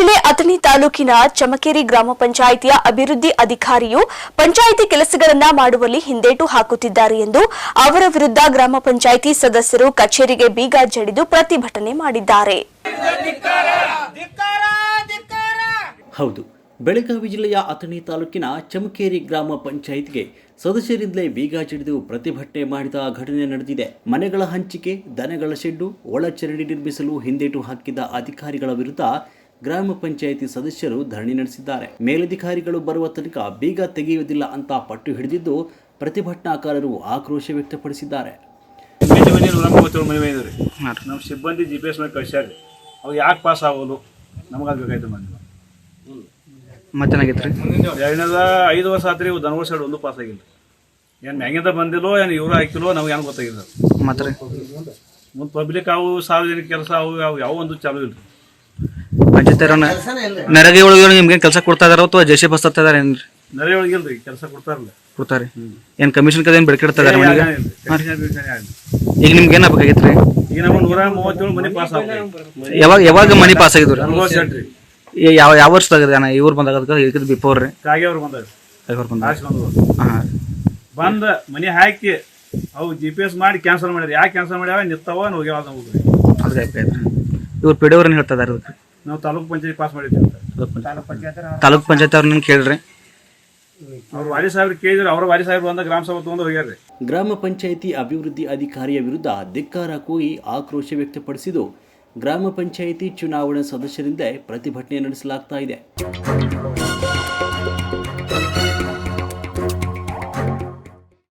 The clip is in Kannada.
ಜಿಲ್ಲೆ ಅಥಣಿ ತಾಲೂಕಿನ ಚಮಕೇರಿ ಗ್ರಾಮ ಪಂಚಾಯಿತಿಯ ಅಭಿವೃದ್ಧಿ ಅಧಿಕಾರಿಯು ಪಂಚಾಯಿತಿ ಕೆಲಸಗಳನ್ನ ಮಾಡುವಲ್ಲಿ ಹಿಂದೇಟು ಹಾಕುತ್ತಿದ್ದಾರೆ ಎಂದು ಅವರ ವಿರುದ್ಧ ಗ್ರಾಮ ಪಂಚಾಯಿತಿ ಸದಸ್ಯರು ಕಚೇರಿಗೆ ಬೀಗ ಜಡಿದು ಪ್ರತಿಭಟನೆ ಮಾಡಿದ್ದಾರೆ. ಹೌದು, ಬೆಳಗಾವಿ ಜಿಲ್ಲೆಯ ಅಥಣಿ ತಾಲೂಕಿನ ಚಮಕೇರಿ ಗ್ರಾಮ ಪಂಚಾಯತ್ಗೆ ಸದಸ್ಯರಿಂದಲೇ ಬೀಗ ಜಡಿದು ಪ್ರತಿಭಟನೆ ಮಾಡಿದ ಘಟನೆ ನಡೆದಿದೆ. ಮನೆಗಳ ಹಂಚಿಕೆ, ದನಗಳ ಶೆಡ್ಡು ಒಳಚರಂಡಿ ನಿರ್ಮಿಸಲು ಹಿಂದೇಟು ಹಾಕಿದ ಅಧಿಕಾರಿಗಳ ವಿರುದ್ಧ ಗ್ರಾಮ ಪಂಚಾಯಿತಿ ಸದಸ್ಯರು ಧರಣಿ ನಡೆಸಿದ್ದಾರೆ. ಮೇಲಧಿಕಾರಿಗಳು ಬರುವ ತನಕ ಬೀಗ ತೆಗೆಯುವುದಿಲ್ಲ ಅಂತ ಪಟ್ಟು ಹಿಡಿದಿದ್ದು ಪ್ರತಿಭಟನಾಕಾರರು ಆಕ್ರೋಶ ವ್ಯಕ್ತಪಡಿಸಿದ್ದಾರೆ. ನಮ್ಮ ಸಿಬ್ಬಂದಿ ಜಿ ಪಿ ಎಸ್ ಮೇಲೆ ಕಳ್ಸ್ಯಾರ್ರಿ ಅವು ಯಾಕೆ ಪಾಸ್ ಆಗೋದು? ನಮಗಾಗಬೇಕಾಯ್ತು ಮಂದಿ ಮತ್ತೇನಾಗೈತೆ ರೀ ಎರಡನೇದ ಐದು ವರ್ಷ ಆತ್ರಿ ಇವು ದನಗಳ ಸೈಡ್ ಒಂದು ಪಾಸ್ ಆಗಿಲ್ಲ. ಏನು ಮ್ಯಾಗಿಂದ ಬಂದಿಲ್ಲೋ ಏನು ಇವರು ಹಾಕಿಲ್ಲೋ ನಮ್ಗೆ ಏನು ಗೊತ್ತಾಗಿಲ್ಲ. ಮತ್ತೆ ಮುಂದೆ ಪಬ್ಲಿಕ್ ಅವು ಸಾರ್ವಜನಿಕ ಕೆಲಸ ಅವು ಯಾವ ಯಾವ ಒಂದು ಚಾಲು ಇಲ್ಲ ಪಂಚಾಯತ್ ನರಗಿ ಒಳಗೆ ನಿಮ್ಗೆ ಕೆಲಸ ಕೊಡ್ತಾ ಇದಾರ ಅಥವಾ ಜೆ ಸಿ ಬಸ್ ಹತ್ತಾ ಇದಾರೆ ಏನ್ರಿ ನರಗಿ ಒಳಗೆ ಇಲ್ರಿ ಕೆಲಸ ಕೊಡ್ತಾರಲ್ಲ ಕೊಡ್ತಾರೆ ಏನು ಕಮಿಷನ್ ಕದೇನು ಬೆಳಕಿಡ್ತಾ ಇದಾರೆ ಮನೆಗೆ ಈಗ ನಿಮ್ಗೆ ಏನ ಬೇಕಾಗಿತ್ರಿ ರೀ ನಮ್ಮ ನೂರ ಮೂವತ್ತೇಳು ಮನೆ ಪಾಸ್ ಆಗ್ಬೇಕು. ಯಾವಾಗ ಯಾವಾಗ ಮನಿ ಪಾಸ್ ಆಗಿದ್ರು ಯಾವ ಯಾವ ವರ್ಷದಾಗ ಅಣ್ಣ? ಇವ್ರು ಬಂದಾಗ ಅದಕ್ಕೆ ಇದಕ್ಕೆ ಬಿಫೋರ್ ರೀ ಅವ್ರು ಬಂದಾಗ ಐವರ್ ಬಂದ ಆರ್ಸಿ ಬಂದ್ರು ಹಾಂ. ಬಂದ ಮನಿ ಹಾಕಿ ಅವು ಜಿ ಪಿ ಎಸ್ ಮಾಡಿ ಕ್ಯಾನ್ಸಲ್ ಮಾಡ್ಯಾರ ಯಾಕೆ ಕ್ಯಾನ್ಸಲ್ ಮಾಡ್ಯಾವ? ನಿಂತಾವ ಹೋಗ್ಯಾವ ಹೋಗ್ರಿ ಅದಕ್ಕೆ ಬೇಕಾಯ್ತು ರೀ ಇವ್ರು ಪಿಡಿಯವ್ರನ್ನ ಹೇಳ್ತಾ ಇದಾರೆ ಅದಕ್ಕೆ? ನಾವು ತಾಲೂಕ್ ಪಂಚಾಯತ್ ಪಾಸ್ ಮಾಡಿದ್ದೀವಿ ಅಂತ. ತಾಲೂಕ್ ಪಂಚಾಯತ್. ಅವ್ರನ್ನ ಕೇಳ್ರಿ. ಅವ್ರು ವಾರಿ ಸಾಹೇಬ್ರು ಕೇಳಿದ್ರು ಅವ್ರ ವಾರಿ ಸಾಹೇಬ್ರು ಬಂದ ಗ್ರಾಮ ಸಭಾ ತಗೊಂಡು ಹೋಗ್ಯಾರ್ರಿ. ಗ್ರಾಮ ಪಂಚಾಯಿತಿ ಅಭಿವೃದ್ಧಿ ಅಧಿಕಾರಿಯ ವಿರುದ್ಧ ಧಿಕ್ಕಾರ ಕೂಗಿ ಆಕ್ರೋಶ ವ್ಯಕ್ತಪಡಿಸಿದ್ದು ಗ್ರಾಮ ಪಂಚಾಯಿತಿ ಚುನಾವಣಾ ಸದಸ್ಯರಿಂದ ಪ್ರತಿಭಟನೆ ನಡೆಸಲಾಗ್ತಾ ಇದೆ.